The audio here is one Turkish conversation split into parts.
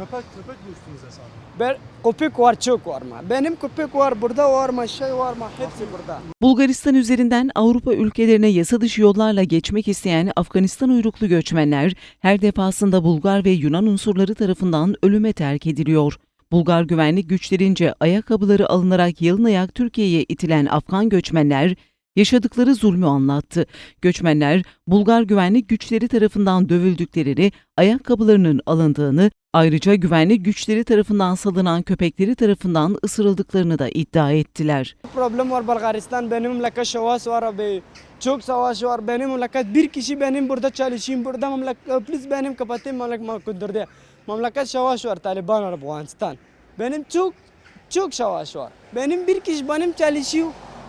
Köpek köpek mi üstünüze saldırdı? Ben, köpek var çok var mı? Benim köpek var burada var mı şey var mı hepsi burada. Bulgaristan üzerinden Avrupa ülkelerine yasa dışı yollarla geçmek isteyen Afganistan uyruklu göçmenler her defasında Bulgar ve Yunan unsurları tarafından ölüme terk ediliyor. Bulgar güvenlik güçlerince ayakkabıları alınarak yalın ayak Türkiye'ye itilen Afgan göçmenler yaşadıkları zulmü anlattı. Göçmenler Bulgar güvenlik güçleri tarafından dövüldüklerini, ayakkabılarının alındığını, ayrıca güvenlik güçleri tarafından salınan köpekleri tarafından ısırıldıklarını da iddia ettiler. Problem var Bulgaristan benim memleket savaş var abi. Çok savaş var benim memleket bir kişi benim burada çalışayım burada memleket please benim kapatayım memleket. Memleket savaş var Taliban Afganistan. Benim çok çok savaş var. Benim bir kişi benim çalışıyor.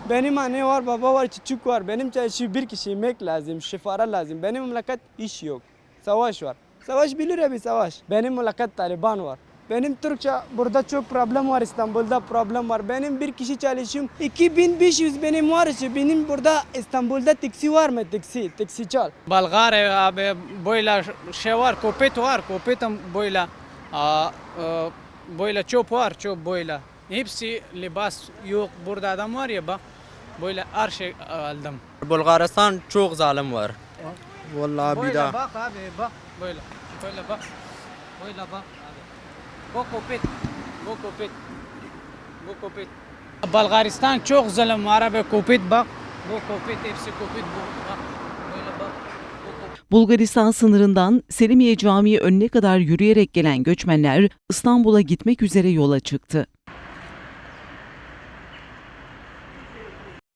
Benim anne var, baba var, çocuk var. Benim çalışıyor bir kişi yemek lazım, şifara lazım. Benim memleket iş yok. Savaş var. Savaş bilir abi savaş. Benim memleket Taliban var. Benim Türkçe burada çok problem var İstanbul'da problem var. Benim bir kişi çalışıyorum. 2500 benim var işte. Benim burada İstanbul'da taksi var mı? Taksi, taksi çal. Bulgar abi böyle şey var, kopet var, kopetin böyle aa, böyle çöp var, çöp böyle. Hepsi libas yok. Burada adam var ya bak, böyle her şey aldım. Bulgaristan çok zalim var. Vallahi bir daha. bak abi bak, böyle, böyle bak, böyle bak abi. Bu kopet, bu kopet, bu kopet. Bulgaristan çok zalim var abi, kopet bak. Bu kopet, hepsi kopet bu. Bak, böyle. Bulgaristan sınırından Selimiye Camii önüne kadar yürüyerek gelen göçmenler İstanbul'a gitmek üzere yola çıktı.